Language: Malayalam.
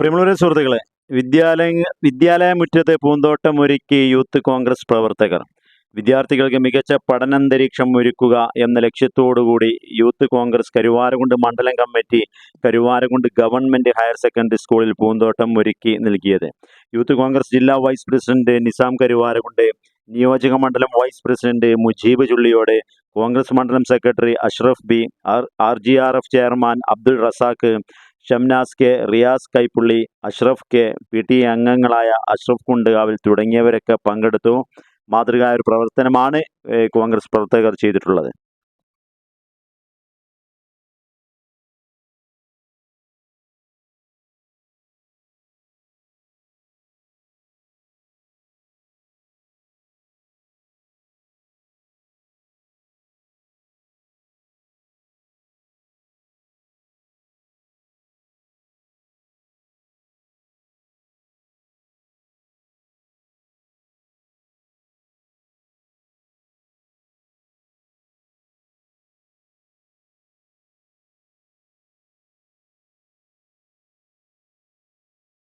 പ്രിയമുള്ളവരെ സുഹൃത്തുക്കളെ വിദ്യാലയ വിദ്യാലയ മുറ്റത്തെ പൂന്തോട്ടം ഒരുക്കി യൂത്ത് കോൺഗ്രസ് പ്രവർത്തകർ. വിദ്യാർത്ഥികൾക്ക് മികച്ച പഠനാന്തരീക്ഷം ഒരുക്കുക എന്ന ലക്ഷ്യത്തോടുകൂടി യൂത്ത് കോൺഗ്രസ് കരുവാരകുണ്ട് മണ്ഡലം committee Karuvarakundu government higher secondary സ്കൂളിൽ പൂന്തോട്ടം ഒരുക്കി നൽകിയത്. യൂത്ത് കോൺഗ്രസ് ജില്ലാ വൈസ് പ്രസിഡന്റ് നിസാം കരുവാരകുണ്ട് നിയോജക മണ്ഡലം vice president Mujeeb Chulliyod Congress മണ്ഡലം secretary Ashraf B R R G R F chairman Abdul Razak Shamnas K Riyas Kaippulli Ashraf K P T അംഗങ്ങളായ അഷ്റഫ് കുണ്ടുകാവിൽ തുടങ്ങിയവരൊക്കെ പങ്കെടുത്തു. മാതൃകായ ഒരു പ്രവർത്തനമാണ് കോൺഗ്രസ് പ്രവർത്തകർ ചെയ്തിട്ടുള്ളത്.